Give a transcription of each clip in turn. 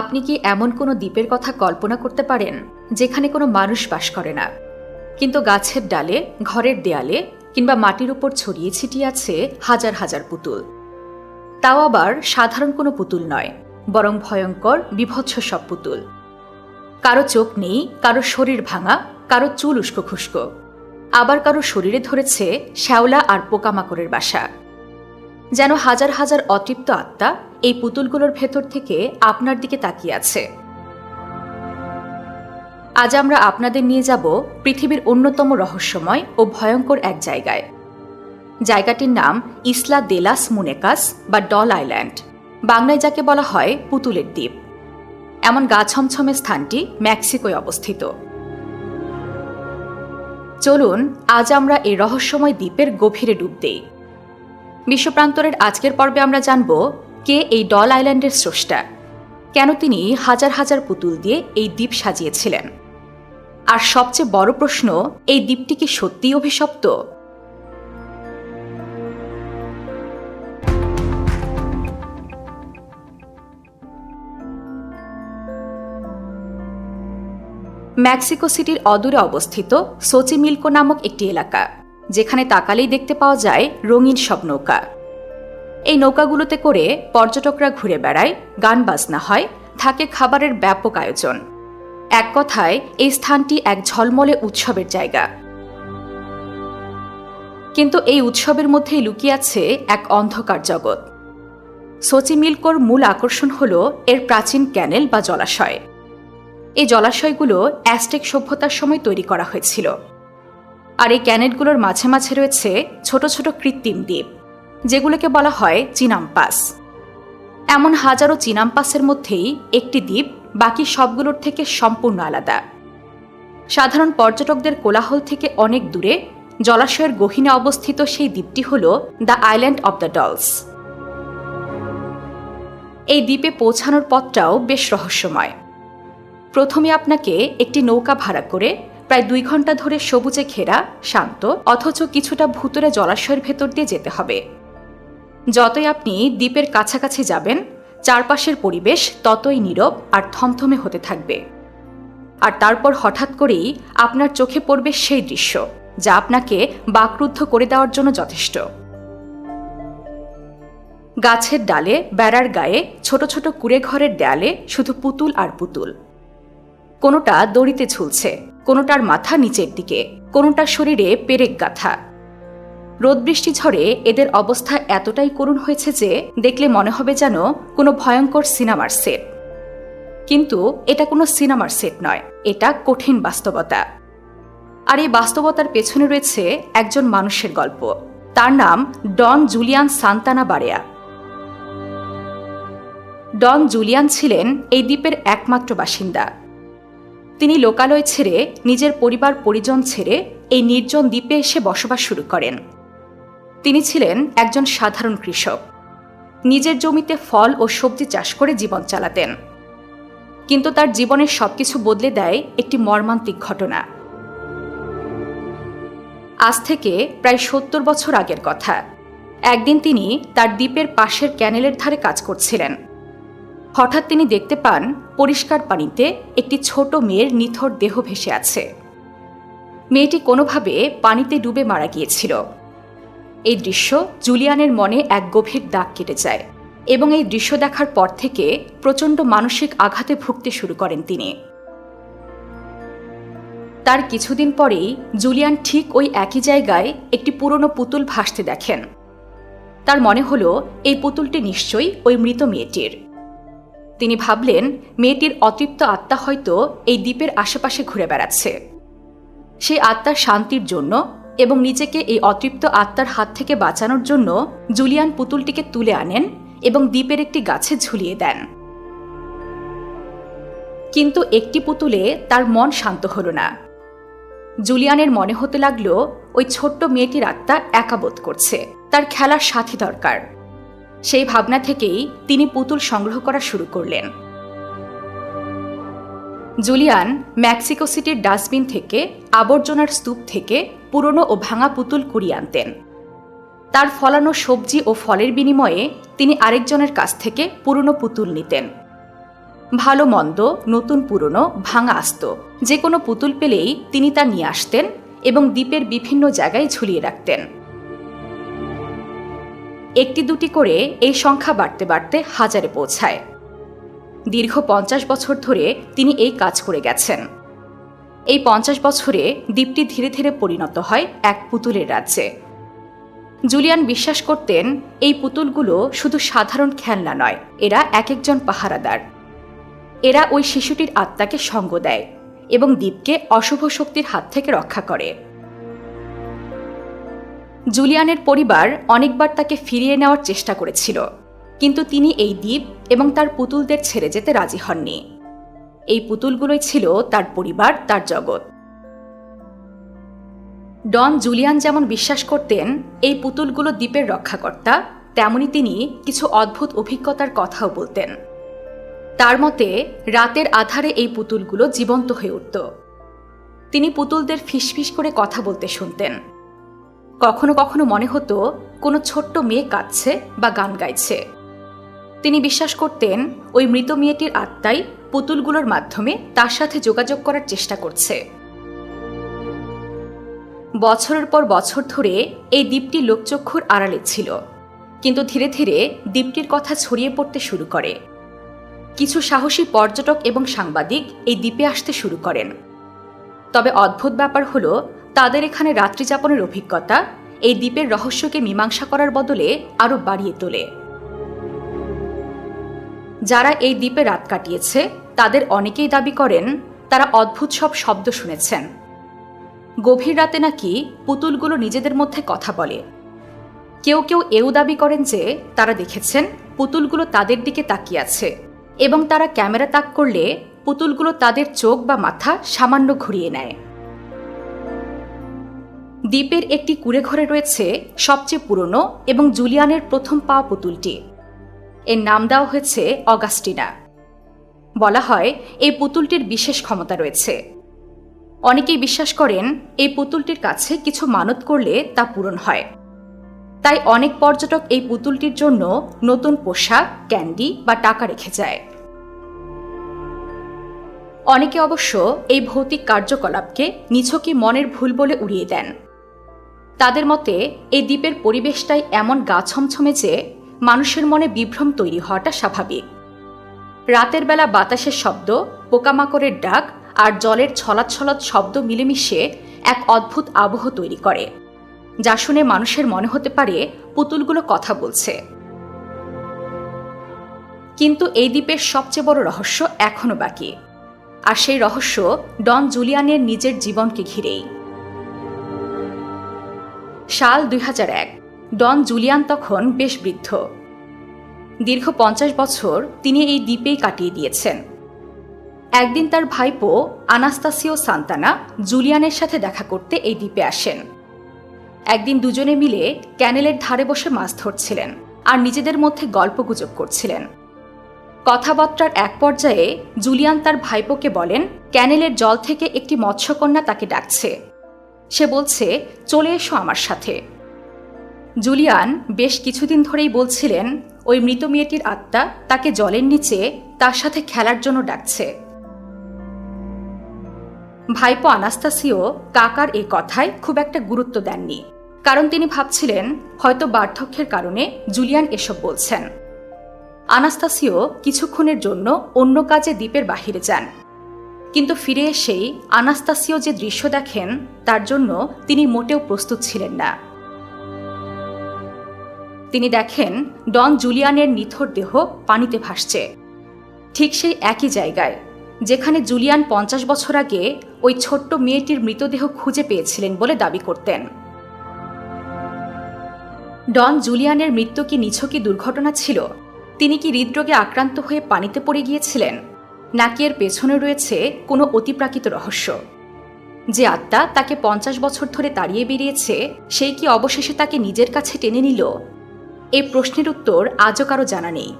আপনি কি এমন কোনো দ্বীপের কথা কল্পনা করতে পারেন, যেখানে কোনো মানুষ বাস করে না? কিন্তু গাছের ডালে, ঘরের দেয়ালে, কিংবা মাটির উপর ছড়িয়ে ছিটিয়ে আছে হাজার হাজার পুতুল। তাও আবার সাধারণ কোনো পুতুল নয়, বরং ভয়ঙ্কর, বিভৎস সব পুতুল। কারও চোখ নেই, কারও শরীর ভাঙা, কারও চুল উস্কো খুস্কো। আবার কারও শরীরে ধরেছে শ্যাওলা আর পোকামাকড়ের বাসা। যেন হাজার হাজার অতৃপ্ত আত্মা এই পুতুলগুলোর ভেতর থেকে আপনার দিকে তাকিয়ে আছে। আজ আমরা আপনাদের নিয়ে যাব পৃথিবীর অন্যতম রহস্যময় ও ভয়ঙ্কর এক জায়গায়। জায়গাটির নাম ইসলা দেলাস মুনেকাস বা ডল আইল্যান্ড, বাংলায় যাকে বলা হয় পুতুলের দ্বীপ। এমন গা ছমছমে স্থানটি মেক্সিকোয় অবস্থিত। চলুন, আজ আমরা এই রহস্যময় দ্বীপের গভীরে ডুব দেই। বিশ্বপ্রান্তরের আজকের পর্বে আমরা জানব কে এই ডল আইল্যান্ডের স্রষ্টা, কেন তিনি হাজার হাজার পুতুল দিয়ে এই দ্বীপ সাজিয়েছিলেন। আর সবচেয়ে বড় প্রশ্ন, এই দ্বীপটি কি সত্যিই অভিশপ্ত? মেক্সিকো সিটির অদূরে অবস্থিত সোচিমিল্কো নামক একটি এলাকা। যেখানে তাকালেই দেখতে পাওয়া যায় রঙিন সব নৌকা। এই নৌকাগুলোতে করে পর্যটকরা ঘুরে বেড়ায়, গান বাজনা হয়, থাকে খাবারের ব্যাপক আয়োজন। এক কথায়, এই স্থানটি এক ঝলমলে উৎসবের জায়গা। কিন্তু এই উৎসবের মধ্যেই লুকিয়ে আছে এক অন্ধকার জগৎ। সোচিমিল্কোর মূল আকর্ষণ হল এর প্রাচীন ক্যানেল বা জলাশয়। এই জলাশয়গুলো অ্যাস্টেক সভ্যতার সময় তৈরি করা হয়েছিল। আর এই ক্যানেটগুলোর মাঝে মাঝে রয়েছে ছোট ছোট কৃত্রিম দ্বীপ, যেগুলোকে বলা হয় চিনাম্পাস। এমন হাজারো চিনাম্পাসের মধ্যেই একটি দ্বীপ বাকি সবগুলোর থেকে সম্পূর্ণ আলাদা। সাধারণ পর্যটকদের কোলাহল থেকে অনেক দূরে জলাশয়ের গহীনে অবস্থিত সেই দ্বীপটি হল the island of the dolls. এই দ্বীপে পৌঁছানোর পথটাও বেশ রহস্যময়। প্রথমে আপনাকে একটি নৌকা ভাড়া করে প্রায় দুই ঘণ্টা ধরে সবুজে ঘেরা, শান্ত, অথচ কিছুটা ভুতুরে জলাশয়ের ভেতর দিয়ে যেতে হবে। যতই আপনি দ্বীপের কাছাকাছি যাবেন, চারপাশের পরিবেশ ততই নীরব আর থমথমে হতে থাকবে। আর তারপর হঠাৎ করেই আপনার চোখে পড়বে সেই দৃশ্য, যা আপনাকে বাকরুদ্ধ করে দেওয়ার জন্য যথেষ্ট। গাছের ডালে, বেড়ার গায়ে, ছোট ছোট কুড়ে ঘরের দেয়ালে শুধু পুতুল আর পুতুল। কোনোটা দড়িতে ঝুলছে কোনোটার মাথা নিচের দিকে, কোনোটার শরীরে পেরেক গাথা। রোদ বৃষ্টি ঝড়ে এদের অবস্থা এতটাই করুণ হয়েছে যে, দেখলে মনে হবে যেন কোনো ভয়ঙ্কর সিনেমার সেট। কিন্তু এটা কোনো সিনেমার সেট নয়, এটা কঠিন বাস্তবতা। আর এই বাস্তবতার পেছনে রয়েছে একজন মানুষের গল্প। তার নাম Don Julian Santana Barrera. Don Julian ছিলেন এই দ্বীপের একমাত্র বাসিন্দা। তিনি লোকালয় ছেড়ে নিজের পরিবার পরিজন ছেড়ে এই নির্জন দ্বীপে এসে বসবাস শুরু করেন। তিনি ছিলেন একজন সাধারণ কৃষক। নিজের জমিতে ফল ও সবজি চাষ করে জীবন চালাতেন। কিন্তু তার জীবনের সবকিছু বদলে দেয় একটি মর্মান্তিক ঘটনা। আজ থেকে প্রায় সত্তর বছর আগের কথা। একদিন তিনি তার দ্বীপের পাশের ক্যানেলের ধারে কাজ করছিলেন। হঠাৎ তিনি দেখতে পান পরিষ্কার পানিতে একটি ছোট মেয়ের নিথর দেহ ভেসে আছে। মেয়েটি কোনোভাবে পানিতে ডুবে মারা গিয়েছিল। এই দৃশ্য জুলিয়ানের মনে এক গভীর দাগ কেটে যায় এবং এই দৃশ্য দেখার পর থেকে প্রচণ্ড মানসিক আঘাতে ভুগতে শুরু করেন তিনি। তার কিছুদিন পরেই জুলিয়ান ঠিক ওই একই জায়গায় একটি পুরনো পুতুল ভাসতে দেখেন। তার মনে হলো, এই পুতুলটি নিশ্চয়ই ওই মৃত মেয়েটির। তিনি ভাবলেন, মেয়েটির অতৃপ্ত আত্মা হয়তো এই দ্বীপের আশেপাশে ঘুরে বেড়াচ্ছে। সেই আত্মার শান্তির জন্য এবং নিজেকে এই অতৃপ্ত আত্মার হাত থেকে বাঁচানোর জন্য জুলিয়ান পুতুলটিকে তুলে আনেন এবং দ্বীপের একটি গাছে ঝুলিয়ে দেন। কিন্তু একটি পুতুলে তার মন শান্ত হল না। জুলিয়ানের মনে হতে লাগল, ওই ছোট্ট মেয়েটির আত্মা একাবোধ করছে, তার খেলার সাথী দরকার। সেই ভাবনা থেকেই তিনি পুতুল সংগ্রহ করা শুরু করলেন। জুলিয়ান মেক্সিকো সিটির ডাস্টবিন থেকে, আবর্জনার স্তূপ থেকে পুরনো ও ভাঙা পুতুল কুড়িয়ে আনতেন। তার ফলানো সবজি ও ফলের বিনিময়ে তিনি আরেকজনের কাছ থেকে পুরনো পুতুল নিতেন। ভালো মন্দ, নতুন পুরনো, ভাঙা আসত, যে কোনো পুতুল পেলেই তিনি তা নিয়ে আসতেন এবং দ্বীপের বিভিন্ন জায়গায় ঝুলিয়ে রাখতেন। একটি দুটি করে এই সংখ্যা বাড়তে বাড়তে হাজারে পৌঁছায়। দীর্ঘ পঞ্চাশ বছর ধরে তিনি এই কাজ করে গেছেন। এই পঞ্চাশ বছরে দ্বীপটি ধীরে ধীরে পরিণত হয় এক পুতুলের রাজ্যে। জুলিয়ান বিশ্বাস করতেন, এই পুতুলগুলো শুধু সাধারণ খেলনা নয়, এরা এক একজন পাহারাদার। এরা ওই শিশুটির আত্মাকে সঙ্গ দেয় এবং দ্বীপকে অশুভ শক্তির হাত থেকে রক্ষা করে। জুলিয়ানের পরিবার অনেকবার তাকে ফিরিয়ে নেওয়ার চেষ্টা করেছিল। কিন্তু তিনি এই দ্বীপ এবং তার পুতুলদের ছেড়ে যেতে রাজি হননি। এই পুতুলগুলোই ছিল তার পরিবার, তার জগৎ। ডন জুলিয়ান যেমন বিশ্বাস করতেন, এই পুতুলগুলো দ্বীপের রক্ষাকর্তা, তেমনি তিনি কিছু অদ্ভুত অভিজ্ঞতার কথাও বলতেন। তার মতে, রাতের আধারে এই পুতুলগুলো জীবন্ত হয়ে উঠত। তিনি পুতুলদের ফিসফিস করে কথা বলতে শুনতেন। কখনো কখনো মনে হতো কোনো ছোট্ট মেয়ে কাঁদছে বা গান গাইছে। তিনি বিশ্বাস করতেন ওই মৃত মেয়েটির আত্মাই পুতুলগুলোর মাধ্যমে তার সাথে যোগাযোগ করার চেষ্টা করছে। বছরের পর বছর ধরে এই দ্বীপটি লোকচক্ষুর আড়ালে ছিল। কিন্তু ধীরে ধীরে দ্বীপটির কথা ছড়িয়ে পড়তে শুরু করে। কিছু সাহসী পর্যটক এবং সাংবাদিক এই দ্বীপে আসতে শুরু করেন। তবে অদ্ভুত ব্যাপার হলো তাদের এখানে রাত্রিযাপনের অভিজ্ঞতা, এই দ্বীপের রহস্যকে মীমাংসা করার বদলে আরও বাড়িয়ে তোলে। যারা এই দ্বীপে রাত কাটিয়েছে, তাদের অনেকেই দাবি করেন, তারা অদ্ভুত সব শব্দ শুনেছেন। গভীর রাতে নাকি পুতুলগুলো নিজেদের মধ্যে কথা বলে। কেউ কেউ এও দাবি করেন যে, তারা দেখেছেন পুতুলগুলো তাদের দিকে তাকিয়ে আছে এবং তারা ক্যামেরা তাক করলে পুতুলগুলো তাদের চোখ বা মাথা সামান্য ঘুরিয়ে নেয়। দ্বীপের একটি কুড়ে ঘরে রয়েছে সবচেয়ে পুরনো এবং জুলিয়ানের প্রথম পাওয়া পুতুলটি। এর নাম দেওয়া হয়েছে অগাস্টিনা। বলা হয়, এই পুতুলটির বিশেষ ক্ষমতা রয়েছে। অনেকেই বিশ্বাস করেন, এই পুতুলটির কাছে কিছু মানত করলে তা পূরণ হয়। তাই অনেক পর্যটক এই পুতুলটির জন্য নতুন পোশাক, ক্যান্ডি বা টাকা রেখে যায়। অনেকে অবশ্য এই ভৌতিক কার্যকলাপকে নিছকই মনের ভুল বলে উড়িয়ে দেন। তাদের মতে, এই দ্বীপের পরিবেশটাই এমন গা ছমছমে যে মানুষের মনে বিভ্রম তৈরি হওয়াটা স্বাভাবিক। রাতের বেলা বাতাসের শব্দ, পোকামাকড়ের ডাক আর জলের ছলাৎ শব্দ মিলেমিশে এক অদ্ভুত আবহ তৈরি করে, যা শুনে মানুষের মনে হতে পারে পুতুলগুলো কথা বলছে। কিন্তু এই দ্বীপের সবচেয়ে বড় রহস্য এখনও বাকি। আর সেই রহস্য ডন জুলিয়ানের নিজের জীবনকে ঘিরেই। সাল দুই হাজার এক, ডন জুলিয়ান তখন বেশ বৃদ্ধ। দীর্ঘ পঞ্চাশ বছর তিনি এই দ্বীপেই কাটিয়ে দিয়েছেন। একদিন তার ভাইপো আনাস্তাসিও সান্তানা জুলিয়ানের সাথে দেখা করতে এই দ্বীপে আসেন। একদিন দুজনে মিলে ক্যানেলের ধারে বসে মাছ ধরছিলেন আর নিজেদের মধ্যে গল্পগুজব করছিলেন। কথাবার্তার এক পর্যায়ে জুলিয়ান তার ভাইপোকে বলেন, ক্যানেলের জল থেকে একটি মৎস্যকন্যা তাকে ডাকছে। সে বলছে, চলে এসো আমার সাথে। জুলিয়ান বেশ কিছুদিন ধরেই বলছিলেন, ওই মৃত মেয়েটির আত্মা তাকে জলের নিচে তার সাথে খেলার জন্য ডাকছে। ভাইপো আনাস্তাসিও কাকার এই কথায় খুব একটা গুরুত্ব দেননি, কারণ তিনি ভাবছিলেন, হয়তো বার্ধক্যের কারণে জুলিয়ান এসব বলছেন। আনাস্তাসিও কিছুক্ষণের জন্য অন্য কাজে দ্বীপের বাহিরে যান। কিন্তু ফিরে এসেই আনাস্তাসিও যে দৃশ্য দেখেন, তার জন্য তিনি মোটেও প্রস্তুত ছিলেন না। তিনি দেখেন ডন জুলিয়ানের নিথর দেহ পানিতে ভাসছে। ঠিক সেই একই জায়গায়, যেখানে জুলিয়ান পঞ্চাশ বছর আগে ওই ছোট্ট মেয়েটির মৃতদেহ খুঁজে পেয়েছিলেন বলে দাবি করতেন। ডন জুলিয়ানের মৃত্যু কি নিছকি দুর্ঘটনা ছিল? তিনি কি হৃদরোগে আক্রান্ত হয়ে পানিতে পড়ে গিয়েছিলেন? নাকি এর পেছনে রয়েছে কোনো অতিপ্রাকৃত রহস্য। যে আত্মা তাকে পঞ্চাশ বছর ধরে তাড়িয়ে বেরিয়েছে, সেই কি অবশেষে তাকে নিজের কাছে টেনে নিল? এই প্রশ্নের উত্তর আজও কারও জানা নেই।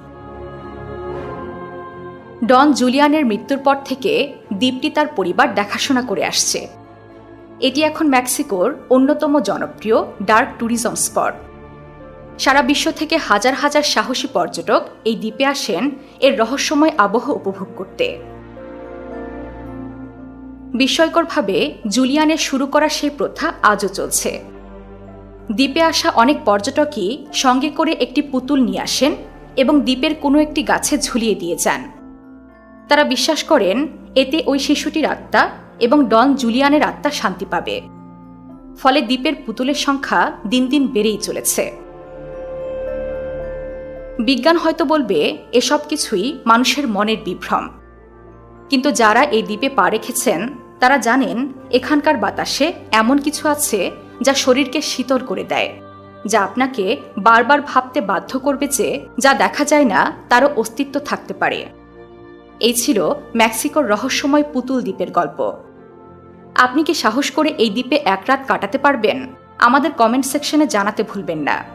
ডন জুলিয়ানের মৃত্যুর পর থেকে দ্বীপটি তার পরিবার দেখাশোনা করে আসছে। এটি এখন মেক্সিকোর অন্যতম জনপ্রিয় ডার্ক ট্যুরিজম স্পট। সারা বিশ্ব থেকে হাজার হাজার সাহসী পর্যটক এই দ্বীপে আসেন এর রহস্যময় আবহ উপভোগ করতে। বিস্ময়করভাবে জুলিয়ানের শুরু করা সেই প্রথা আজও চলছে। দ্বীপে আসা অনেক পর্যটকই সঙ্গে করে একটি পুতুল নিয়ে আসেন এবং দ্বীপের কোনো একটি গাছে ঝুলিয়ে দিয়ে যান। তারা বিশ্বাস করেন এতে ওই শিশুটির আত্মা এবং ডন জুলিয়ানের আত্মা শান্তি পাবে। ফলে দ্বীপের পুতুলের সংখ্যা দিন দিন বেড়েই চলেছে। বিজ্ঞান হয়তো বলবে, এসব কিছুই মানুষের মনের বিভ্রম। কিন্তু যারা এই দ্বীপে পা রেখেছেন, তারা জানেন এখানকার বাতাসে এমন কিছু আছে যা শরীরকে শীতল করে দেয়, যা আপনাকে বারবার ভাবতে বাধ্য করবে যে, যা দেখা যায় না, তারও অস্তিত্ব থাকতে পারে। এই ছিল মেক্সিকোর রহস্যময় পুতুল দ্বীপের গল্প। আপনি কি সাহস করে এই দ্বীপে এক রাত কাটাতে পারবেন? আমাদের কমেন্ট সেকশনে জানাতে ভুলবেন না।